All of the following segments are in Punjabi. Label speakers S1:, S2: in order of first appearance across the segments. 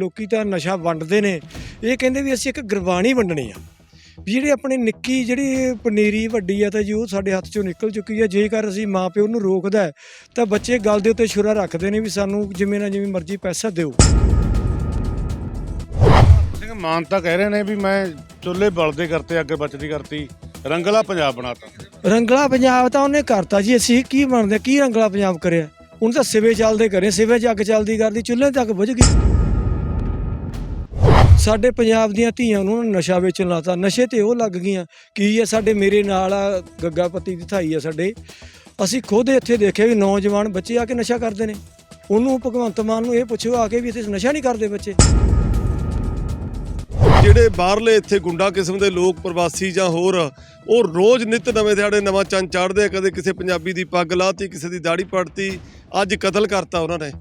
S1: ਲੋਕੀ ਤਾਂ ਨਸ਼ਾ ਵੰਡਦੇ ਨੇ। ਇਹ ਕਹਿੰਦੇ ਵੀ ਅਸੀਂ ਇੱਕ ਗੁਰਬਾਣੀ ਵੰਡਣੀ ਆ। ਵੀ ਜਿਹੜੇ ਆਪਣੇ ਨਿੱਕੀ ਜਿਹੜੀ ਪਨੀਰੀ ਵੱਡੀ ਆ ਤਾਂ ਜੀ ਉਹ ਸਾਡੇ ਹੱਥ ਚੋਂ ਨਿਕਲ ਚੁੱਕੀ ਹੈ ਜੇਕਰ ਅਸੀਂ ਮਾਪਿਓ ਨੂੰ ਰੋਕਦਾ ਤਾਂ ਬੱਚੇ ਗੱਲ ਦੇ ਉੱਤੇ ਛੁਰਾ ਰੱਖਦੇ ਨੇ ਵੀ ਸਾਨੂੰ ਜਿਵੇਂ ਨਾ ਜਿਵੇਂ ਮਰਜ਼ੀ ਪੈਸਾ ਦਿਓ।
S2: ਸਿੰਘ ਮਾਨ ਤਾਂ ਕਹਿ ਰਹੇ ਨੇ ਵੀ ਮੈਂ ਚੁੱਲ੍ਹੇ ਬਲਦੇ ਕਰਤੇ ਅੱਗੇ ਬਚਦੀ ਕਰਤੀ। ਰੰਗਲਾ ਪੰਜਾਬ ਬਣਾਤਾ।
S1: ਰੰਗਲਾ ਪੰਜਾਬ ਤਾਂ ਉਹਨੇ ਕਰਤਾ ਜੀ। ਅਸੀਂ ਕੀ ਬਣਦੇ ਕੀ ਰੰਗਲਾ ਪੰਜਾਬ ਕਰਿਆ? ਹੁਣ ਤਾਂ ਸਿਵੇ ਚੱਲਦੇ ਕਰੇ। ਸਿਵੇ ਜੱਗ ਚੱਲਦੀ ਕਰਦੀ ਚੁੱਲ੍ਹੇ ਤੱਕ ਬੁਝ ਗਈ। ਸਾਡੇ ਪੰਜਾਬ ਦੀਆਂ ਧੀਆਂ ਨੂੰ ਨਸ਼ਾ ਵੇਚਣ ਲਾਤਾ। ਨਸ਼ੇ ਤੇ ਉਹ ਲੱਗ ਗਈਆਂ। ਕੀ ਹੈ ਸਾਡੇ ਮੇਰੇ ਨਾਲ ਆ ਗੱਗਾਪਤੀ ਦੀ ਥਾਈ ਆ ਸਾਡੇ? ਅਸੀਂ ਖੁਦ ਇੱਥੇ ਦੇਖਿਆ ਵੀ ਨੌਜਵਾਨ ਬੱਚੇ ਆ ਕੇ ਨਸ਼ਾ ਕਰਦੇ ਨੇ। ਉਹਨੂੰ ਭਗਵੰਤ ਮਾਨ ਨੂੰ ਇਹ ਪੁੱਛੋ ਆ ਕੇ ਵੀ ਇੱਥੇ ਨਸ਼ਾ ਨਹੀਂ ਕਰਦੇ ਬੱਚੇ।
S3: ਜਿਹੜੇ ਬਾਹਰਲੇ ਇੱਥੇ ਗੁੰਡਾ ਕਿਸਮ ਦੇ ਲੋਕ, ਪ੍ਰਵਾਸੀ ਜਾਂ ਹੋਰ, ਉਹ ਰੋਜ਼ ਨਿਤ ਨਵੇਂ ਦਿਹਾੜੇ, ਨਵਾਂ ਚੰਨ ਚਾੜਦੇ ਆ। ਕਦੇ ਕਿਸੇ ਪੰਜਾਬੀ ਦੀ ਪੱਗ ਲਾਤੀ, ਕਿਸੇ ਦੀ ਦਾੜੀ ਪੜਤੀ। ਅੱਜ ਕਤਲ ਕਰਤਾ ਉਹਨਾਂ ਨੇ।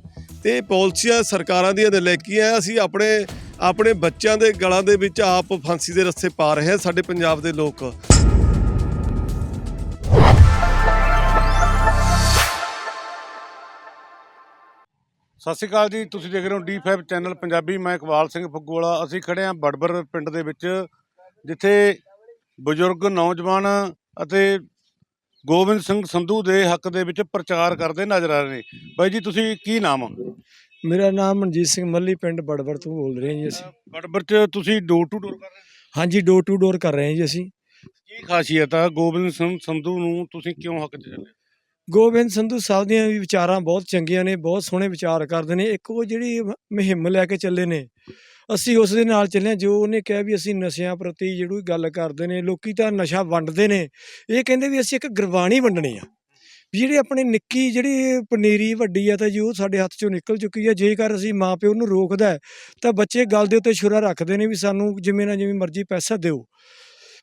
S3: ਤੇ ਇਹ ਪਾਲਿਸੀਆਂ ਸਰਕਾਰਾਂ ਦੀਆਂ ਨਲਾਇਕੀਆਂ ਅਸੀਂ ਆਪਣੇ ਆਪਣੇ ਬੱਚਿਆਂ ਦੇ ਗਲਾਂ ਦੇ ਵਿੱਚ ਆਪ ਫਾਂਸੀ ਦੇ ਰਸਤੇ ਪਾ ਰਹੇ ਆ ਸਾਡੇ ਪੰਜਾਬ ਦੇ ਲੋਕ।
S2: ਸਤਿ ਸ਼੍ਰੀ ਅਕਾਲ ਜੀ, ਤੁਸੀਂ ਦੇਖ ਰਹੇ ਹੋ ਡੀ5 ਚੈਨਲ ਪੰਜਾਬੀ, ਮੈਂ ਇਕਬਾਲ ਸਿੰਘ ਫੱਗੂਵਾਲਾ। ਅਸੀਂ ਖੜੇ ਹਾਂ ਬੜਬਰ ਪਿੰਡ ਦੇ ਵਿੱਚ, ਜਿੱਥੇ ਬਜ਼ੁਰਗ, ਨੌਜਵਾਨ ਅਤੇ ਗੋਬਿੰਦ ਸਿੰਘ ਸੰਧੂ ਦੇ ਹੱਕ ਦੇ ਵਿੱਚ ਪ੍ਰਚਾਰ ਕਰਦੇ ਨਜ਼ਰ ਆ ਰਹੇ ਨੇ। ਬਾਈ ਜੀ, ਤੁਸੀਂ ਕੀ ਨਾਮ
S1: ਮੇਰਾ ਨਾਮ ਮਨਜੀਤ ਸਿੰਘ ਮੱਲੀ ਪਿੰਡ ਬੜਬੜ ਤੋਂ ਬੋਲ ਰਹੇ ਹਾਂ ਜੀ ਅਸੀਂ।
S2: ਬੜਬਰ ਚ ਤੁਸੀਂ ਡੋਰ ਟੂ ਡੋਰ ਕਰ ਰਹੇ
S1: ਹਾਂਜੀ ਡੋਰ ਟੂ ਡੋਰ ਕਰ ਰਹੇ ਹਾਂ ਜੀ ਅਸੀਂ।
S2: ਹੋ ਕੀ ਖਾਸੀਅਤ ਆ? ਗੋਬਿੰਦ ਸਿੰਘ ਸੰਧੂ ਨੂੰ ਤੁਸੀਂ ਕਿਉਂ ਹੱਕ ਚ ਚੱਲੇ
S1: ਗੋਬਿੰਦ ਸੰਧੂ ਸਾਹਿਬ ਦੀਆਂ ਵੀ ਵਿਚਾਰਾਂ ਬਹੁਤ ਚੰਗੀਆਂ ਨੇ ਬਹੁਤ ਸੋਹਣੇ ਵਿਚਾਰ ਕਰਦੇ ਨੇ। ਇੱਕ ਉਹ ਜਿਹੜੀ ਮੁਹਿੰਮ ਲੈ ਕੇ ਚੱਲੇ ਨੇ ਅਸੀਂ ਉਸ ਦੇ ਨਾਲ ਚੱਲੇ ਹਾਂ। ਜੋ ਉਹਨੇ ਕਿਹਾ ਵੀ ਅਸੀਂ ਨਸ਼ਿਆਂ ਪ੍ਰਤੀ ਜਿਹੜੀ ਗੱਲ ਕਰਦੇ ਨੇ ਲੋਕੀ ਤਾਂ ਨਸ਼ਾ ਵੰਡਦੇ ਨੇ। ਇਹ ਕਹਿੰਦੇ ਵੀ ਅਸੀਂ ਇੱਕ ਗੁਰਬਾਣੀ ਵੰਡਣੀ ਆ। ਵੀ ਜਿਹੜੀ ਆਪਣੀ ਨਿੱਕੀ ਜਿਹੜੀ ਪਨੀਰੀ ਵੱਡੀ ਆ ਤਾਂ ਜੀ ਉਹ ਸਾਡੇ ਹੱਥ ਚੋਂ ਨਿਕਲ ਚੁੱਕੀ ਹੈ ਜੇਕਰ ਅਸੀਂ ਮਾਪਿਓ ਨੂੰ ਰੋਕਦਾ ਤਾਂ ਬੱਚੇ ਗੱਲ ਦੇ ਉੱਤੇ ਛੁਰਾ ਰੱਖਦੇ ਨੇ ਵੀ ਸਾਨੂੰ ਜਿਵੇਂ ਨਾ ਜਿਵੇਂ ਮਰਜ਼ੀ ਪੈਸਾ ਦਿਓ।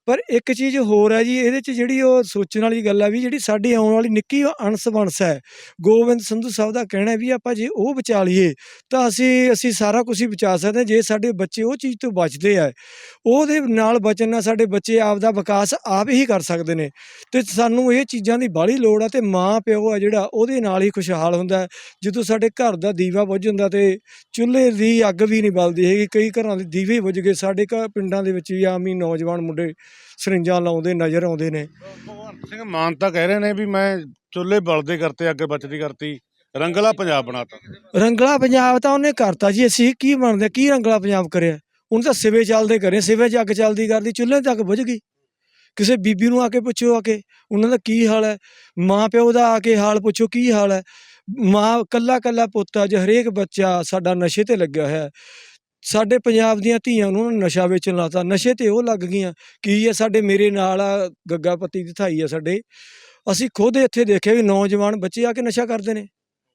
S1: ਪਰ ਇੱਕ ਚੀਜ਼ ਹੋਰ ਹੈ ਜੀ, ਇਹਦੇ ਚ ਜਿਹੜੀ ਉਹ ਸੋਚਣ ਵਾਲੀ ਗੱਲ ਆ ਵੀ ਜਿਹੜੀ ਸਾਡੀ ਆਉਣ ਵਾਲੀ ਨਿੱਕੀ ਅਣਸ ਬਣਸ ਹੈ ਗੋਬਿੰਦ ਸੰਧੂ ਸਾਹਿਬ ਦਾ ਕਹਿਣਾ ਵੀ ਆਪਾਂ ਜੇ ਉਹ ਬਚਾ ਲਈਏ, ਤਾਂ ਅਸੀਂ ਅਸੀਂ ਸਾਰਾ ਕੁਝ ਹੀ ਬਚਾ ਸਕਦੇ ਹਾਂ, ਜੇ ਸਾਡੇ ਬੱਚੇ ਉਹ ਚੀਜ਼ ਤੋਂ ਬਚਦੇ ਆ। ਉਹਦੇ ਨਾਲ ਬਚਣ ਨਾਲ ਸਾਡੇ ਬੱਚੇ ਆਪ ਦਾ ਵਿਕਾਸ ਆਪ ਹੀ ਕਰ ਸਕਦੇ ਨੇ। ਤੇ ਸਾਨੂੰ ਇਹ ਚੀਜ਼ਾਂ ਦੀ ਬਾਹਲੀ ਲੋੜ ਆ ਤੇ ਮਾਂ ਪਿਓ ਆ ਜਿਹੜਾ, ਉਹਦੇ ਨਾਲ ਹੀ ਖੁਸ਼ਹਾਲ ਹੁੰਦਾ ਜਦੋਂ ਸਾਡੇ ਘਰ ਦਾ ਦੀਵਾ ਬੁੱਝ ਜਾਂਦਾ ਤੇ ਚੁੱਲ੍ਹੇ ਦੀ ਅੱਗ ਵੀ ਨਹੀਂ ਬਲਦੀ ਹੈਗੀ, ਕਈ ਘਰਾਂ ਦੇ ਦੀਵੇ ਬੁੱਝ ਗਏ, ਸਾਡੇ ਘਰ ਪਿੰਡਾਂ ਦੇ ਵਿੱਚ ਵੀ ਆਮ ਹੀ ਨੌਜਵਾਨ ਮੁੰਡੇ ਸਰਿੰਜਾਂ ਲਾਉਂਦੇ ਨਜ਼ਰ ਆਉਂਦੇ ਨੇ।
S2: ਭਗਵੰਤ ਸਿੰਘ ਮਾਨ ਤਾਂ ਕਹਿ ਰਹੇ ਨੇ ਵੀ ਮੈਂ ਚੁੱਲ੍ਹੇ ਬਲਦੇ ਕਰਤੇ ਅੱਗੇ ਬਚਦੀ ਕਰਤੀ। ਰੰਗਲਾ ਪੰਜਾਬ ਬਣਾਤਾ।
S1: ਰੰਗਲਾ ਪੰਜਾਬ ਤਾਂ ਉਹਨੇ ਕਰਤਾ ਜੀ ਅਸੀਂ ਕੀ ਬਣਦੇ ਕੀ ਰੰਗਲਾ ਪੰਜਾਬ ਕਰਿਆ? ਹੁਣ ਤਾਂ ਸਿਵੇ ਚੱਲਦੇ ਕਰੇ ਸਿਵੇ ਜੱਗ ਚੱਲਦੀ ਕਰਦੀ ਚੁੱਲ੍ਹੇ ਤੱਕ ਬੁਝ ਗਈ। ਕਿਸੇ ਬੀਬੀ ਨੂੰ ਆ ਕੇ ਪੁੱਛੋ ਆ ਕੇ ਉਹਨਾਂ ਦਾ ਕੀ ਹਾਲ ਹੈ? ਮਾਂ ਪਿਓ ਦਾ ਆ ਕੇ ਹਾਲ ਪੁੱਛੋ ਕੀ ਹਾਲ ਹੈ? ਮਾਂ ਕੱਲਾ ਕੱਲਾ ਪੁੱਤ ਅੱਜ ਹਰੇਕ ਬੱਚਾ ਸਾਡਾ ਨਸ਼ੇ ਤੇ ਲੱਗਿਆ ਹੋਇਆ ਹੈ। ਸਾਡੇ ਪੰਜਾਬ ਦੀਆਂ ਧੀਆਂ ਨੂੰ ਨਸ਼ਾ ਵੇਚਣ ਲਾਤਾ। ਨਸ਼ੇ ਤੇ ਉਹ ਲੱਗ ਗਈਆਂ। ਕੀ ਹੈ ਸਾਡੇ ਮੇਰੇ ਨਾਲ ਆ ਗੱਗਾਪਤੀ ਦੀ ਥਾਈ ਆ ਸਾਡੇ? ਅਸੀਂ ਖੁਦ ਇੱਥੇ ਦੇਖਿਆ ਵੀ ਨੌਜਵਾਨ ਬੱਚੇ ਆ ਕੇ ਨਸ਼ਾ ਕਰਦੇ ਨੇ।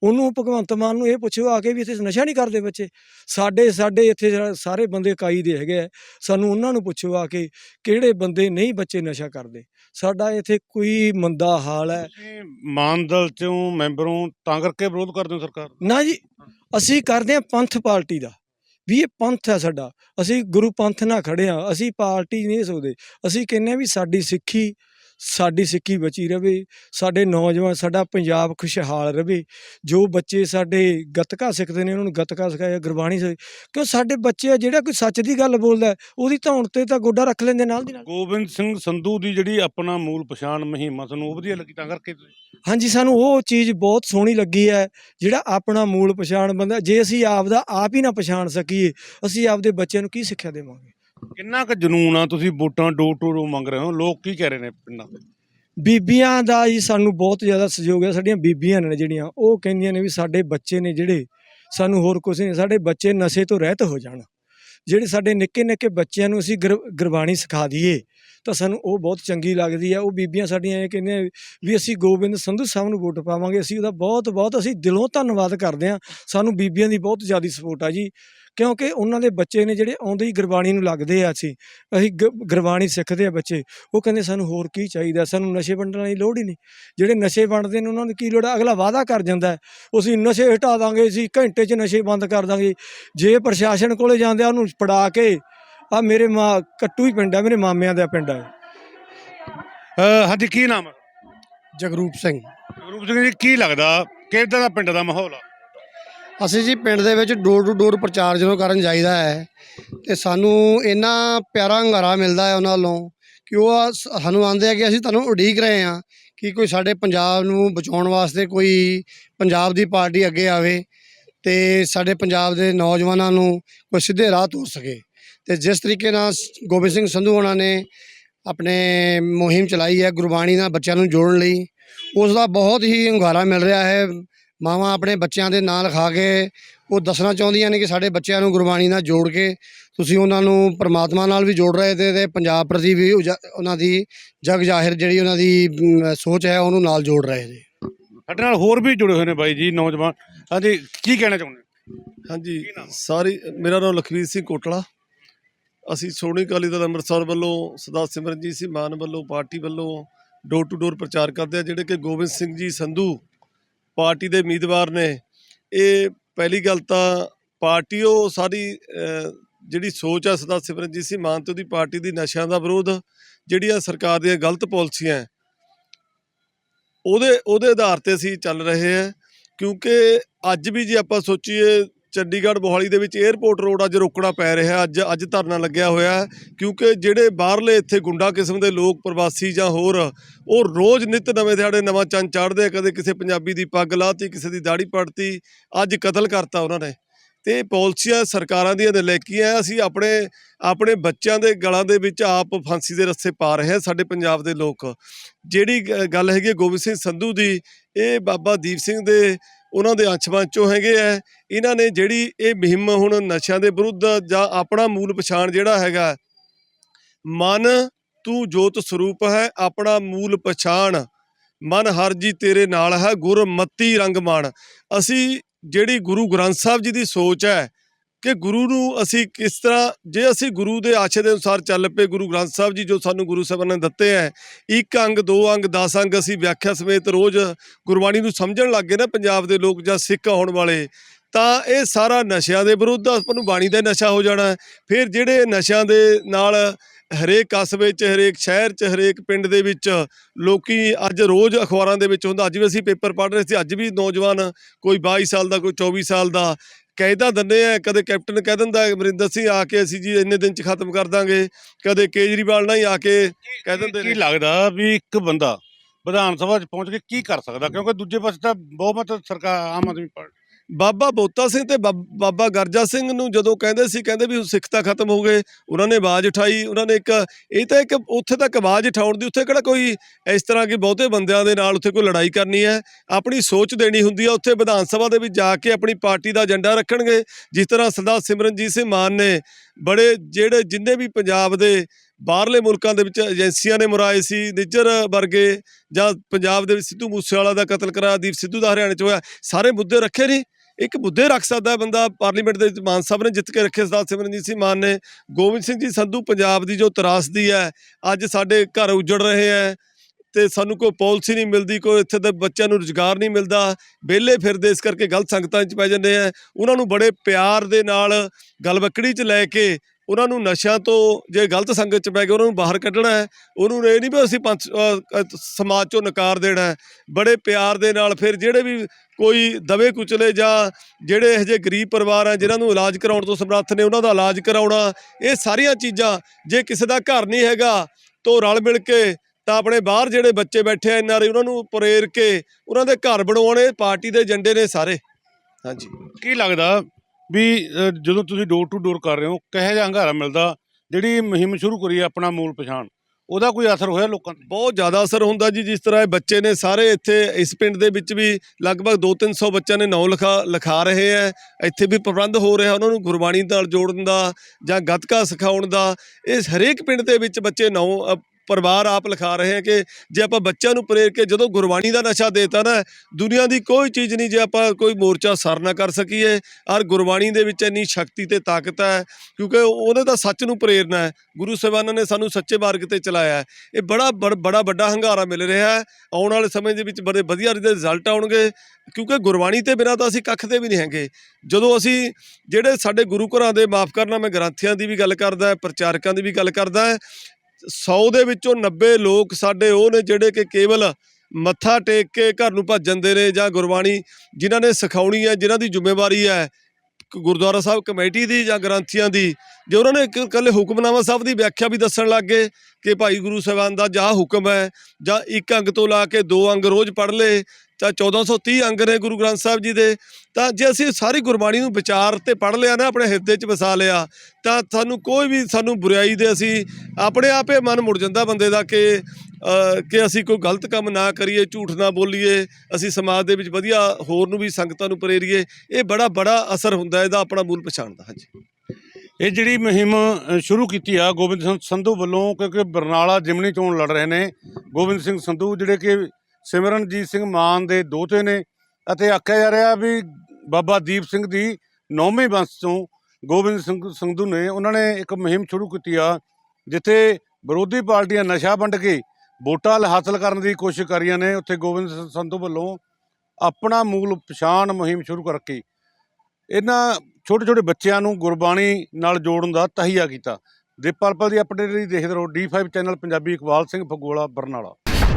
S1: ਉਹਨੂੰ ਭਗਵੰਤ ਮਾਨ ਨੂੰ ਇਹ ਪੁੱਛੋ ਆ ਕੇ ਵੀ ਇੱਥੇ ਨਸ਼ਾ ਨਹੀਂ ਕਰਦੇ ਬੱਚੇ। ਸਾਡੇ ਸਾਡੇ ਇੱਥੇ ਸਾਰੇ ਬੰਦੇ ਇਕਾਈ ਦੇ ਹੈਗੇ ਆ ਸਾਨੂੰ ਉਹਨਾਂ ਨੂੰ ਪੁੱਛੋ ਆ ਕੇ ਕਿਹੜੇ ਬੰਦੇ ਨਹੀਂ ਬੱਚੇ ਨਸ਼ਾ ਕਰਦੇ। ਸਾਡਾ ਇੱਥੇ ਕੋਈ ਮੰਦਾ ਹਾਲ ਹੈ।
S2: ਤੁਸੀਂ ਮਾਨ ਦਲ ਚੋਂ ਮੈਂਬਰੋਂ ਤਾਂ ਕਰਕੇ ਵਿਰੋਧ ਕਰਦੇ ਹੋ ਸਰਕਾਰ?
S1: ਨਾ ਜੀ ਅਸੀਂ ਕਰਦੇ ਹਾਂ ਪੰਥ ਪਾਰਟੀ ਦਾ। ਵੀ ਇਹ ਪੰਥ ਹੈ ਸਾਡਾ। ਅਸੀਂ ਗੁਰੂ ਪੰਥ ਨਾਲ ਖੜੇ ਆ ਅਸੀਂ ਪਾਰਟੀ ਨਹੀਂ ਸਕਦੇ ਅਸੀਂ ਕਹਿੰਦੇ ਹਾਂ ਵੀ ਸਾਡੀ ਸਿੱਖੀ ਸਾਡੀ ਸਿੱਖੀ ਬਚੀ ਰਵੇ, ਸਾਡੇ ਨੌਜਵਾਨ, ਸਾਡਾ ਪੰਜਾਬ ਖੁਸ਼ਹਾਲ ਰਵੇ। ਜੋ ਬੱਚੇ ਸਾਡੇ ਗੱਤਕਾ ਸਿੱਖਦੇ ਨੇ, ਉਹਨਾਂ ਨੂੰ ਗੱਤਕਾ ਸਿਖਾਇਆ, ਗੁਰਬਾਣੀ ਸਿਖਾਈ। ਕਿਉਂ ਸਾਡੇ ਬੱਚੇ ਆ ਜਿਹੜਾ ਕੋਈ ਸੱਚ ਦੀ ਗੱਲ ਬੋਲਦਾ ਉਹਦੀ ਧੌਣ ਤੇ ਤਾਂ ਗੋਡਾ ਰੱਖ ਲੈਂਦੇ ਨਾਲ ਦੀ ਨਾਲ।
S2: ਗੋਬਿੰਦ ਸਿੰਘ ਸੰਧੂ ਦੀ ਜਿਹੜੀ ਆਪਣਾ ਮੂਲ ਪਛਾਣ ਮਹੀਮਾ, ਤੁਹਾਨੂੰ ਉਹ ਵਧੀਆ ਲੱਗੀ ਤਾਂ ਕਰਕੇ
S1: ਹਾਂਜੀ ਸਾਨੂੰ ਉਹ ਚੀਜ਼ ਬਹੁਤ ਸੋਹਣੀ ਲੱਗੀ ਹੈ ਜਿਹੜਾ ਆਪਣਾ ਮੂਲ ਪਛਾਣ ਬੰਦਾ ਜੇ ਅਸੀਂ ਆਪ ਦਾ ਆਪ ਹੀ ਨਾ ਪਛਾਣ ਸਕੀਏ ਅਸੀਂ ਆਪਦੇ ਬੱਚਿਆਂ ਨੂੰ ਕੀ ਸਿੱਖਿਆ ਦੇਵਾਂਗੇ?
S2: ਕਿੰਨਾ ਕੁ ਜਨੂਨ ਆ ਤੁਸੀਂ ਵੋਟਾਂ ਡੋਰ ਟੂ ਡੋਰ ਮੰਗ ਰਹੇ ਹੋ ਲੋਕ ਕੀ ਕਹਿ ਰਹੇ ਨੇ ਪਿੰਡਾਂ ਦੇ
S1: ਬੀਬੀਆਂ ਦਾ ਜੀ ਸਾਨੂੰ ਬਹੁਤ ਜ਼ਿਆਦਾ ਸਹਿਯੋਗ ਹੈ ਸਾਡੀਆਂ ਬੀਬੀਆਂ ਨੇ ਜਿਹੜੀਆਂ ਉਹ ਕਹਿੰਦੀਆਂ ਨੇ ਵੀ ਸਾਡੇ ਬੱਚੇ ਨੇ ਜਿਹੜੇ ਸਾਨੂੰ ਹੋਰ ਕੁਝ ਨਹੀਂ ਸਾਡੇ ਬੱਚੇ ਨਸ਼ੇ ਤੋਂ ਰਹਿਤ ਹੋ ਜਾਣ। ਜਿਹੜੇ ਸਾਡੇ ਨਿੱਕੇ ਨਿੱਕੇ ਬੱਚਿਆਂ ਨੂੰ ਅਸੀਂ ਗੁਰ- ਗੁਰਬਾਣੀ ਸਿਖਾ ਦਈਏ, ਤਾਂ ਸਾਨੂੰ ਉਹ ਬਹੁਤ ਚੰਗੀ ਲੱਗਦੀ ਹੈ ਉਹ ਬੀਬੀਆਂ ਸਾਡੀਆਂ ਇਹ ਕਹਿੰਦੀਆਂ ਵੀ ਅਸੀਂ ਗੋਬਿੰਦ ਸੰਧੂ ਸਾਹਿਬ ਨੂੰ ਵੋਟ ਪਾਵਾਂਗੇ, ਅਸੀਂ ਉਹਦਾ ਬਹੁਤ ਬਹੁਤ ਅਸੀਂ ਦਿਲੋਂ ਧੰਨਵਾਦ ਕਰਦੇ ਹਾਂ। ਸਾਨੂੰ ਬੀਬੀਆਂ ਦੀ ਬਹੁਤ ਜ਼ਿਆਦਾ ਸਪੋਰਟ ਆ ਜੀ। ਕਿਉਂਕਿ ਉਹਨਾਂ ਦੇ ਬੱਚੇ ਨੇ ਜਿਹੜੇ ਆਉਂਦੇ ਹੀ ਗੁਰਬਾਣੀ ਨੂੰ ਲੱਗਦੇ ਆ ਅਸੀਂ ਅਸੀਂ ਗ- ਗੁਰਬਾਣੀ ਸਿੱਖਦੇ ਆ ਬੱਚੇ। ਉਹ ਕਹਿੰਦੇ ਸਾਨੂੰ ਹੋਰ ਕੀ ਚਾਹੀਦਾ ਸਾਨੂੰ ਨਸ਼ੇ ਵੰਡਣ ਦੀ ਲੋੜ ਹੀ ਨਹੀਂ। ਜਿਹੜੇ ਨਸ਼ੇ ਵੰਡਦੇ ਨੇ ਉਹਨਾਂ ਨੂੰ ਕੀ ਲੋੜ ਆ? ਅਗਲਾ ਵਾਅਦਾ ਕਰ ਜਾਂਦਾ ਹੈ, ਅਸੀਂ ਨਸ਼ੇ ਹਟਾ ਦਾਂਗੇ ਅਸੀਂ ਘੰਟੇ 'ਚ ਨਸ਼ੇ ਬੰਦ ਕਰ ਦਾਂਗੇ। ਜੇ ਪ੍ਰਸ਼ਾਸਨ ਕੋਲੇ ਜਾਂਦੇ ਆ ਉਹਨੂੰ ਫੜਾ ਕੇ ਆ ਮੇਰੇ ਮਾਂ ਕੱਟੂ ਹੀ ਪਿੰਡ ਆ ਮੇਰੇ ਮਾਮਿਆਂ ਦਾ ਪਿੰਡ ਆ
S2: ਅਹ ਹਾਂਜੀ ਕੀ ਨਾਮ ਹੈ
S4: ਜਗਰੂਪ ਸਿੰਘ।
S2: ਗੁਰੂਪ ਸਿੰਘ ਜੀ ਕੀ ਲੱਗਦਾ? ਕਿੱਦਾਂ ਦਾ ਪਿੰਡ ਦਾ ਮਾਹੌਲ ਆ?
S4: ਅਸੀਂ ਜੀ ਪਿੰਡ ਦੇ ਵਿੱਚ ਡੋਰ ਟੂ ਡੋਰ ਪ੍ਰਚਾਰ ਜਦੋਂ ਕਰਨ ਜਾਈਦਾ ਹੈ ਤੇ ਸਾਨੂੰ ਇੰਨਾ ਪਿਆਰਾ ਹੰਗਾਰਾ ਮਿਲਦਾ ਹੈ ਉਹਨਾਂ ਵੱਲੋਂ ਕਿ ਉਹ ਸਾਨੂੰ ਆਂਦੇ ਆ ਕਿ ਅਸੀਂ ਤੁਹਾਨੂੰ ਉਡੀਕ ਰਹੇ ਹਾਂ ਕਿ ਕੋਈ ਸਾਡੇ ਪੰਜਾਬ ਨੂੰ ਬਚਾਉਣ ਵਾਸਤੇ ਕੋਈ ਪੰਜਾਬ ਦੀ ਪਾਰਟੀ ਅੱਗੇ ਆਵੇ ਤੇ ਸਾਡੇ ਪੰਜਾਬ ਦੇ ਨੌਜਵਾਨਾਂ ਨੂੰ ਕੋਈ ਸਿੱਧੇ ਰਾਹ ਤੋਰ ਸਕੇ। ਤੇ ਜਿਸ ਤਰੀਕੇ ਨਾਲ ਸ- ਗੋਬਿੰਦ ਸਿੰਘ ਸੰਧੂ ਉਹਨਾਂ ਨੇ ਆਪਣੇ ਮੁਹਿੰਮ ਚਲਾਈ ਹੈ ਗੁਰਬਾਣੀ ਨਾਲ ਬੱਚਿਆਂ ਨੂੰ ਜੋੜਨ ਲਈ, ਉਸ ਦਾ ਬਹੁਤ ਹੀ ਹੰਗਾਰਾ ਮਿਲ ਰਿਹਾ ਹੈ। ਮਾਵਾਂ ਆਪਣੇ ਬੱਚਿਆਂ ਦੇ ਨਾਂ ਲਿਖਾ ਕੇ ਉਹ ਦੱਸਣਾ ਚਾਹੁੰਦੀਆਂ ਨੇ ਕਿ ਸਾਡੇ ਬੱਚਿਆਂ ਨੂੰ ਗੁਰਬਾਣੀ ਨਾਲ ਜੋੜ ਕੇ ਤੁਸੀਂ ਉਹਨਾਂ ਨੂੰ ਪ੍ਰਮਾਤਮਾ ਨਾਲ ਵੀ ਜੋੜ ਰਹੇ ਤੇ ਤੇ ਪੰਜਾਬ ਪ੍ਰਤੀ ਵੀ ਉਜਾ- ਉਹਨਾਂ ਦੀ ਜਗ ਜ਼ਾਹਿਰ ਜਿਹੜੀ ਉਹਨਾਂ ਦੀ ਸੋਚ ਹੈ ਉਹਨੂੰ ਨਾਲ ਜੋੜ ਰਹੇ ਜੀ
S2: ਸਾਡੇ ਨਾਲ ਹੋਰ ਵੀ ਜੁੜੇ ਹੋਏ ਨੇ ਬਾਈ ਜੀ ਨੌਜਵਾਨ। ਹਾਂਜੀ ਕੀ ਕਹਿਣਾ ਚਾਹੁੰਦੇ
S3: ਹਾਂਜੀ? ਸਾਰੀ ਮੇਰਾ ਨਾਮ ਲਖਵੀਰ ਸਿੰਘ ਕੋਟਲਾ। ਅਸੀਂ ਸੋਣੀ ਅਕਾਲੀ ਦਲ ਅੰਮ੍ਰਿਤਸਰ ਵੱਲੋਂ ਸਰਦਾਰ ਸਿਮਰਨਜੀਤ ਸਿੰਘ ਮਾਨ ਵੱਲੋਂ ਪਾਰਟੀ ਵੱਲੋਂ ਡੋਰ ਟੂ ਡੋਰ ਪ੍ਰਚਾਰ ਕਰਦੇ ਆ ਜਿਹੜੇ ਕਿ ਗੋਬਿੰਦ ਸਿੰਘ ਜੀ ਸੰਧੂ ਪਾਰਟੀ ਦੇ ਉਮੀਦਵਾਰ ਨੇ। ਇਹ ਪਹਿਲੀ ਗੱਲ ਤਾਂ ਪਾਰਟੀ ਉਹ ਸਾਰੀ ਜਿਹੜੀ ਸੋਚ ਆ ਸਰਦਾਰ ਸਿਮਰਨਜੀਤ ਸਿੰਘ ਮਾਨ ਤੇ ਉਹਦੀ ਪਾਰਟੀ ਦੀ ਨਸ਼ਿਆਂ ਦਾ ਵਿਰੋਧ, ਜਿਹੜੀਆਂ ਸਰਕਾਰ ਦੀਆਂ ਗਲਤ ਪਾਲਿਸੀਆਂ ਉਹਦੇ ਉਹਦੇ ਆਧਾਰ ਤੇ ਅਸੀਂ ਚੱਲ ਰਹੇ ਹਾਂ ਕਿਉਂਕਿ ਅੱਜ ਵੀ ਜੇ ਆਪਾਂ ਸੋਚੀਏ ਚੰਡੀਗੜ੍ਹ ਮੋਹਾਲੀ ਦੇ ਵਿੱਚ 에ਅਰਪੋਰਟ ਰੋਡ ਅੱਜ ਰੋਕਣਾ ਪੈ ਰਿਹਾ ਅੱਜ ਅੱਜ ਧਰਨਾ ਲੱਗਿਆ ਹੋਇਆ ਕਿਉਂਕਿ ਜਿਹੜੇ ਬਾਹਰਲੇ ਇੱਥੇ ਗੁੰਡਾ ਕਿਸਮ ਦੇ ਲੋਕ, ਪ੍ਰਵਾਸੀ ਜਾਂ ਹੋਰ, ਉਹ ਰੋਜ਼ ਨਿਤ ਨਵੇਂ ਦਿਹਾੜੇ, ਨਵਾਂ ਚੰਨ ਚਾੜਦੇ ਆ, ਕਦੇ ਕਿਸੇ ਪੰਜਾਬੀ ਦੀ ਪੱਗ ਲਾਤੀ, ਕਿਸੇ ਦੀ ਦਾੜੀ ਪੜਤੀ ਅੱਜ ਕਤਲ ਕਰਤਾ ਉਹਨਾਂ ਨੇ। ਤੇ ਇਹ ਪਾਲਿਸੀਆਂ ਸਰਕਾਰਾਂ ਦੀਆਂ ਲੈ ਨਲਾਇਕੀਆਂ ਅਸੀਂ ਆਪਣੇ ਆਪਣੇ ਬੱਚਿਆਂ ਦੇ ਗਲਾਂ ਦੇ ਵਿੱਚ ਆਪ ਫਾਂਸੀ ਦੇ ਰੱਸੇ ਪਾ ਰਹੇ ਆ, ਸਾਡੇ ਪੰਜਾਬ ਦੇ ਲੋਕ। ਜਿਹੜੀ ਗ- ਗੱਲ ਹੈਗੀ ਹੈ ਗੋਬਿੰਦ ਸਿੰਘ ਸੰਧੂ ਦੀ, ਇਹ ਬਾਬਾ ਦੀਪ ਸਿੰਘ ਦੇ ਉਹਨਾਂ ਦੇ ਅੰਸ਼ਵਾਂ ਚੋਂ ਹੈਗੇ ਆ ਇਹਨਾਂ ਨੇ ਜਿਹੜੀ ਇਹ ਮੁਹਿੰਮ ਹੁਣ ਨਸ਼ਿਆਂ ਦੇ ਵਿਰੁੱਧ ਜਾਂ ਆਪਣਾ ਮੂਲ ਪਛਾਣ ਜਿਹੜਾ ਹੈਗਾ, ਮਨ ਤੂੰ ਜੋਤ ਸਰੂਪ ਹੈ, ਆਪਣਾ ਮੂਲ ਪਛਾਣ। ਮਨ ਹਰ ਜੀ ਤੇਰੇ ਨਾਲ ਹੈ, ਗੁਰਮਤੀ ਰੰਗ ਮਾਣ। ਅਸੀਂ ਜਿਹੜੀ ਗੁਰੂ ਗ੍ਰੰਥ ਸਾਹਿਬ ਜੀ ਦੀ ਸੋਚ ਹੈ ਕਿ ਗੁਰੂ ਨੂੰ ਅਸੀਂ ਕਿਸ ਤਰ੍ਹਾਂ, ਜੇ ਅਸੀਂ ਗੁਰੂ ਦੇ ਆਸ਼ੇ ਦੇ ਅਨੁਸਾਰ ਚੱਲ ਪਏ ਗੁਰੂ ਗ੍ਰੰਥ ਸਾਹਿਬ ਜੀ ਜੋ ਸਾਨੂੰ ਗੁਰੂ ਸਾਹਿਬਾਨ ਨੇ ਦਿੱਤੇ ਹੈ ਇੱਕ ਅੰਗ, ਦੋ ਅੰਗ 10 ਅੰਗ ਅਸੀਂ ਵਿਆਖਿਆ ਸਮੇਤ ਰੋਜ਼ ਗੁਰਬਾਣੀ ਨੂੰ ਸਮਝਣ ਲੱਗ ਗਏ ਨਾ ਪੰਜਾਬ ਦੇ ਲੋਕ ਜਾਂ ਸਿੱਖ ਹੋਣ ਵਾਲੇ, ਤਾਂ ਇਹ ਸਾਰਾ ਨਸ਼ਿਆਂ ਦੇ ਵਿਰੁੱਧ ਆਪਾਂ ਨੂੰ ਬਾਣੀ ਦਾ ਨਸ਼ਾ ਹੋ ਜਾਣਾ ਫਿਰ ਜਿਹੜੇ ਨਸ਼ਿਆਂ ਦੇ ਨਾਲ ਹਰੇਕ ਕਸਬੇ 'ਚ, ਹਰੇਕ ਸ਼ਹਿਰ 'ਚ, ਹਰੇਕ ਪਿੰਡ ਦੇ ਵਿੱਚ ਲੋਕੀ ਅੱਜ ਰੋਜ਼ ਅਖਬਾਰਾਂ ਦੇ ਵਿੱਚ ਹੁੰਦਾ, ਅੱਜ ਵੀ ਅਸੀਂ ਪੇਪਰ ਪੜ੍ਹ ਰਹੇ ਸੀ, ਅੱਜ ਵੀ ਨੌਜਵਾਨ ਕੋਈ 22 ਸਾਲ ਦਾ, ਕੋਈ 24 ਸਾਲ ਦਾ ਕਹਿਦਾ ਦਿੰਦੇ ਆ ਕਦੇ ਕੈਪਟਨ ਕਹਿ ਦਿੰਦਾ ਅਮਰਿੰਦਰ ਸਿੰਘ ਆ ਕੇ ਅਸੀਂ ਜੀ ਇੰਨੇ ਦਿਨ 'ਚ ਖਤਮ ਕਰ ਦਾਂਗੇ ਕਦੇ ਕੇਜਰੀਵਾਲ ਨਾਲ ਹੀ ਆ ਕੇ ਕਹਿ ਦਿੰਦੇ
S2: ਕੀ
S3: ਨੇ
S2: ਲੱਗਦਾ ਵੀ ਇੱਕ ਬੰਦਾ ਵਿਧਾਨ ਸਭਾ 'ਚ ਪਹੁੰਚ ਕੇ ਕੀ ਕਰ ਸਕਦਾ? ਕਿਉਂਕਿ ਦੂਜੇ ਪਾਸੇ ਤਾਂ ਬਹੁਮਤ ਸਰਕਾਰ ਆਮ ਆਦਮੀ ਪਾਰਟੀ
S3: ਬਾਬਾ ਬੋਤਾ ਸਿੰਘ ਤੇ ਬਾਬ- ਬਾਬਾ ਗਰਜਾ ਸਿੰਘ ਨੂੰ ਜਦੋਂ ਕਹਿੰਦੇ ਸੀ, ਕਹਿੰਦੇ ਵੀ ਹੁਣ ਸਿੱਖ ਤਾਂ ਖਤਮ ਹੋ ਗਏ, ਉਹਨਾਂ ਨੇ ਆਵਾਜ਼ ਉਠਾਈ, ਉਹਨਾਂ ਨੇ ਇੱਕ, ਇਹ ਤਾਂ ਇੱਕ ਉੱਥੇ ਤੱਕ ਆਵਾਜ਼ ਉਠਾਉਣ ਦੀ, ਉੱਥੇ ਕਿਹੜਾ ਕੋਈ ਇਸ ਤਰ੍ਹਾਂ ਕਿ ਬਹੁਤੇ ਬੰਦਿਆਂ ਦੇ ਨਾਲ ਉੱਥੇ ਕੋਈ ਲੜਾਈ ਕਰਨੀ ਹੈ, ਆਪਣੀ ਸੋਚ ਦੇਣੀ ਹੁੰਦੀ ਹੈ, ਉੱਥੇ ਵਿਧਾਨ ਸਭਾ ਦੇ ਵਿੱਚ ਜਾ ਕੇ ਆਪਣੀ ਪਾਰਟੀ ਦਾ ਏਜੰਡਾ ਰੱਖਣਗੇ, ਜਿਸ ਤਰ੍ਹਾਂ ਸਰਦਾਰ ਸਿਮਰਨਜੀਤ ਸਿੰਘ ਮਾਨ ਨੇ ਬੜੇ ਜਿਹੜੇ ਜਿੰਨੇ ਵੀ ਪੰਜਾਬ ਦੇ ਬਾਹਰਲੇ ਮੁਲਕਾਂ ਦੇ ਵਿੱਚ ਏਜੰਸੀਆਂ ਨੇ ਮੁਰਾਏ ਸੀ, ਨਿੱਜਰ ਵਰਗੇ ਜਾਂ ਪੰਜਾਬ ਦੇ ਵਿੱਚ ਸਿੱਧੂ ਮੂਸੇਵਾਲਾ ਦਾ ਕਤਲ ਕਰਾ ਦੀਪ ਸਿੱਧੂ ਦਾ ਹਰਿਆਣੇ 'ਚ ਹੋਇਆ, ਸਾਰੇ ਮੁੱਦੇ ਰੱਖੇ ਨਹੀਂ। ਇੱਕ ਮੁੱਦੇ ਰੱਖ ਸਕਦਾ ਬੰਦਾ ਪਾਰਲੀਮੈਂਟ ਦੇ ਵਿੱਚ ਮਾਨ ਸਾਹਿਬ ਨੇ ਜਿੱਤ ਕੇ ਰੱਖੇ, ਸਰਦਾਰ ਸਿਮਰਨਜੀਤ ਸਿੰਘ ਮਾਨ ਨੇ। ਗੋਬਿੰਦ ਸਿੰਘ ਜੀ, ਸੰਧੂ ਪੰਜਾਬ ਦੀ ਜੋ ਤਰਾਸਦੀ ਹੈ, ਅੱਜ ਸਾਡੇ ਘਰ ਉਜੜ ਰਹੇ ਹੈ ਤੇ ਸਾਨੂੰ ਕੋਈ ਪਾਲਿਸੀ ਨਹੀਂ ਮਿਲਦੀ, ਕੋਈ ਇੱਥੇ ਦੇ ਬੱਚਿਆਂ ਨੂੰ ਰੁਜ਼ਗਾਰ ਨਹੀਂ ਮਿਲਦਾ। ਵਿਹਲੇ ਫਿਰਦੇ, ਇਸ ਕਰਕੇ ਗਲਤ ਸੰਗਤਾਂ 'ਚ ਪੈ ਜਾਂਦੇ ਆ ਉਹਨਾਂ ਨੂੰ ਬੜੇ ਪਿਆਰ ਦੇ ਨਾਲ ਗਲਵੱਕੜੀ 'ਚ ਲੈ ਕੇ ਉਹਨਾਂ ਨੂੰ ਨਸ਼ਿਆਂ ਤੋਂ ਜੇ ਗਲਤ ਸੰਗਤ 'ਚ ਪੈ ਗਏ ਉਹਨਾਂ ਨੂੰ ਬਾਹਰ ਕੱਢਣਾ ਹੈ, ਉਹਨੂੰ ਇਹ ਨਹੀਂ ਵੀ ਅਸੀਂ ਪੰਥ ਸਮਾਜ 'ਚੋਂ ਨਕਾਰ ਦੇਣਾ ਬੜੇ ਪਿਆਰ ਦੇ ਨਾਲ ਫਿਰ ਜਿਹੜੇ ਵੀ ਕੋਈ ਦਵੇ ਕੁਚਲੇ ਜਾਂ ਜਿਹੜੇ ਇਹੋ ਜਿਹੇ ਗਰੀਬ ਪਰਿਵਾਰ ਆ, ਜਿਨ੍ਹਾਂ ਨੂੰ ਇਲਾਜ ਕਰਾਉਣ ਤੋਂ ਸਮਰੱਥ ਨੇ, ਉਹਨਾਂ ਦਾ ਇਲਾਜ ਕਰਾਉਣਾ, ਇਹ ਸਾਰੀਆਂ ਚੀਜ਼ਾਂ ਜੇ ਕਿਸੇ ਦਾ ਘਰ ਨਹੀਂ ਹੈਗਾ ਤਾਂ ਰਲ ਮਿਲ ਕੇ ਤਾਂ ਆਪਣੇ ਬਾਹਰ ਜਿਹੜੇ ਬੱਚੇ ਬੈਠੇ ਆ ਐਨਆਰਆਈ ਉਹਨਾਂ ਨੂੰ ਪ੍ਰੇਰ ਕੇ ਉਹਨਾਂ ਦੇ ਘਰ ਬਣਾਉਣੇ ਪਾਰਟੀ ਦੇ ਏਜੰਡੇ ਨੇ ਸਾਰੇ। ਹਾਂਜੀ।
S2: ਕੀ ਲੱਗਦਾ ਵੀ ਜਦੋਂ ਤੁਸੀਂ ਡੋਰ ਟੂ ਡੋਰ ਕਰ ਰਹੇ ਹੋ, ਕਿਹੋ ਜਿਹਾ ਹੰਗਾਰਾ ਮਿਲਦਾ, ਜਿਹੜੀ ਮੁਹਿੰਮ ਸ਼ੁਰੂ ਕਰੀ ਆਪਣਾ ਮੂਲ ਪਛਾਣ? ਉਹਦਾ ਕੋਈ ਅਸਰ ਹੋਇਆ ਲੋਕਾਂ ਤੇ?
S3: ਬਹੁਤ ਜ਼ਿਆਦਾ ਅਸਰ ਹੁੰਦਾ ਜੀ, ਜਿਸ ਤਰ੍ਹਾਂ ਇਹ ਬੱਚੇ ਨੇ ਸਾਰੇ ਇੱਥੇ, ਇਸ ਪਿੰਡ ਦੇ ਵਿੱਚ ਵੀ ਲਗਭਗ 2-300 ਬੱਚਿਆਂ ਨੇ ਨਾਂ ਲਿਖਾ ਲਿਖਾ ਰਹੇ ਹੈ। ਇੱਥੇ ਵੀ ਪ੍ਰਬੰਧ ਹੋ ਰਿਹਾ, ਉਹਨਾਂ ਨੂੰ ਗੁਰਬਾਣੀ ਨਾਲ ਜੋੜਨ ਦਾ ਜਾਂ ਗੱਤਕਾ ਸਿਖਾਉਣ ਦਾ। ਇਸ ਹਰੇਕ ਪਿੰਡ ਦੇ ਵਿੱਚ ਬੱਚੇ ਨਾਂ ਪਰਿਵਾਰ ਆਪ ਲਿਖਾ ਰਹੇ ਹੈ ਕਿ ਜੇ ਆਪਾਂ ਬੱਚਿਆਂ ਨੂੰ ਪ੍ਰੇਰ ਕੇ ਜਦੋਂ ਗੁਰਬਾਣੀ ਦਾ ਨਸ਼ਾ ਦੇਤਾ ਨਾ, ਦੁਨੀਆ ਦੀ ਕੋਈ ਚੀਜ਼ ਨਹੀਂ ਜੇ ਆਪਾਂ ਕੋਈ ਮੋਰਚਾ ਸਰ ਨਾ ਕਰ ਸਕੀਏ। ਔਰ ਗੁਰਬਾਣੀ ਦੇ ਵਿੱਚ ਇੰਨੀ ਸ਼ਕਤੀ ਤੇ ਤਾਕਤ ਹੈ, ਕਿਉਂਕਿ ਉਹਨੇ ਤਾਂ ਸੱਚ ਨੂੰ ਪ੍ਰੇਰਨਾ ਹੈ। ਗੁਰੂ ਸਾਹਿਬਾਨਾਂ ਨੇ ਸਾਨੂੰ ਸੱਚੇ ਮਾਰਗ ਤੇ ਚਲਾਇਆ ਇਹ ਬੜਾ ਬੜ- ਬੜਾ ਵੱਡਾ ਹੰਗਾਰਾ ਮਿਲ ਰਿਹਾ ਹੈ। ਆਉਣ ਵਾਲੇ ਸਮੇਂ ਦੇ ਵਿੱਚ ਬੜੇ ਵਧੀਆ ਰਿਜ਼ਲਟ ਆਉਣਗੇ, ਕਿਉਂਕਿ ਗੁਰਬਾਣੀ ਤੇ ਬਿਨਾਂ ਤਾਂ ਅਸੀਂ ਕੱਖ ਦੇ ਵੀ ਨਹੀਂ ਹੈਗੇ। ਜਦੋਂ ਅਸੀਂ ਜਿਹੜੇ ਸਾਡੇ ਗੁਰੂ ਘਰਾਂ ਦੇ ਮਾਫ ਕਰਨਾ, ਮੈਂ ਗ੍ਰੰਥੀਆਂ ਦੀ ਵੀ ਗੱਲ ਕਰਦਾ, ਪ੍ਰਚਾਰਕਾਂ ਦੀ ਵੀ ਗੱਲ ਕਰਦਾ 100 ਦੇ ਵਿੱਚੋਂ 90 ਲੋਕ ਸਾਡੇ ਉਹ ਨੇ ਜਿਹੜੇ ਕਿ ਕੇਵਲ ਮੱਥਾ ਟੇਕ ਕੇ ਘਰ ਨੂੰ ਭੱਜ ਜਾਂਦੇ ਨੇ ਜਾਂ ਗੁਰਬਾਣੀ ਜਿਨ੍ਹਾਂ ਨੇ ਸਿਖਾਉਣੀ ਹੈ, ਜਿਨ੍ਹਾਂ ਦੀ ਜ਼ਿੰਮੇਵਾਰੀ ਹੈ ਗੁਰਦੁਆਰਾ ਸਾਹਿਬ ਕਮੇਟੀ ਦੀ ਜਾਂ ਗ੍ਰੰਥੀਆਂ ਦੀ, ਜੇ ਉਹਨਾਂ ਨੇ ਇੱਕ ਇਕੱਲੇ ਹੁਕਮਨਾਮਾ ਸਾਹਿਬ ਦੀ ਵਿਆਖਿਆ ਵੀ ਦੱਸਣ ਲੱਗ ਗਏ ਕਿ ਭਾਈ ਗੁਰੂ ਸਾਹਿਬਾਨ ਦਾ ਜਾਂ ਹੁਕਮ ਹੈ ਜਾਂ ਇੱਕ ਅੰਗ ਤੋਂ ਲਾ ਕੇ ਦੋ ਅੰਗ ਰੋਜ਼ ਪੜ੍ਹ ਲਏ ਤਾਂ 1430 ਅੰਗ ਨੇ ਗੁਰੂ ਗ੍ਰੰਥ ਸਾਹਿਬ ਜੀ ਦੇ, ਤਾਂ ਜੇ ਅਸੀਂ ਸਾਰੀ ਗੁਰਬਾਣੀ ਨੂੰ ਵਿਚਾਰ ਤੇ ਪੜ੍ਹ ਲਿਆ ਨਾ, ਆਪਣੇ ਹਿਰਦੇ 'ਚ ਵਸਾ ਲਿਆ, ਤਾਂ ਸਾਨੂੰ ਕੋਈ ਵੀ ਸਾਨੂੰ ਬੁਰਾਈ ਦੇ ਅਸੀਂ ਆਪਣੇ ਆਪੇ ਮਨ ਮੁੜ ਜਾਂਦਾ ਬੰਦੇ ਦਾ ਕਿ ਕਿ ਅਸੀਂ ਕੋਈ ਗਲਤ ਕੰਮ ਨਾ ਕਰੀਏ, ਝੂਠ ਨਾ ਬੋਲੀਏ, ਅਸੀਂ ਸਮਾਜ ਦੇ ਵਿੱਚ ਵਧੀਆ ਹੋਰ ਨੂੰ ਵੀ ਸੰਗਤਾਂ ਨੂੰ ਪ੍ਰੇਰੀਏ, ਇਹ ਬੜਾ ਬੜਾ ਅਸਰ ਹੁੰਦਾ, ਇਹਦਾ ਆਪਣਾ ਮੂਲ ਪਛਾਣ ਦਾ, ਹਾਂਜੀ।
S2: ਇਹ ਜਿਹੜੀ ਮੁਹਿੰਮ ਸ਼ੁਰੂ ਕੀਤੀ ਆ, ਗੋਬਿੰਦ ਸਿੰਘ ਸੰਧੂ ਵੱਲੋਂ, ਕਿਉਂਕਿ ਬਰਨਾਲਾ ਜਿਮਨੀ ਚੋਣ ਲੜ ਰਹੇ ਨੇ, ਗੋਬਿੰਦ ਸਿੰਘ ਸੰਧੂ ਜਿਹੜੇ ਕਿ ਸਿਮਰਨਜੀਤ ਸਿੰਘ ਮਾਨ ਦੇ ਦੋਤੇ ਨੇ ਅਤੇ ਆਖਿਆ ਜਾ ਰਿਹਾ ਵੀ ਬਾਬਾ ਦੀਪ ਸਿੰਘ ਦੀ ਨੌਵੀਂ ਵੰਸ਼ ਤੋਂ ਗੋਬਿੰਦ ਸਿੰਘ ਸੰਧੂ ਨੇ ਉਹਨਾਂ ਨੇ ਇੱਕ ਮੁਹਿੰਮ ਸ਼ੁਰੂ ਕੀਤੀ ਆ, ਜਿੱਥੇ ਵਿਰੋਧੀ ਪਾਰਟੀਆਂ ਨਸ਼ਾ ਵੰਡ ਕੇ ਵੋਟਾਂ ਹਾਸਲ ਕਰਨ ਦੀ ਕੋਸ਼ਿਸ਼ ਕਰ ਰਹੀਆਂ ਨੇ, ਉੱਥੇ ਗੋਬਿੰਦ ਸੰਧੂ ਵੱਲੋਂ ਆਪਣਾ ਮੂਲ ਪਛਾਣ ਮੁਹਿੰਮ ਸ਼ੁਰੂ ਕਰਕੇ ਇਹਨਾਂ ਛੋਟੇ ਛੋਟੇ ਬੱਚਿਆਂ ਨੂੰ ਗੁਰਬਾਣੀ ਨਾਲ ਜੋੜਨ ਦਾ ਤਹੀਆ ਕੀਤਾ। ਦੀਪਾਲ ਪਲ ਦੀ ਅਪਡੇਟ ਲਈ ਦੇਖਦੇ ਰਹੋ D5 ਚੈਨਲ ਪੰਜਾਬੀ ਇਕਬਾਲ ਸਿੰਘ ਫਗੋਲਾ ਬਰਨਾਲਾ।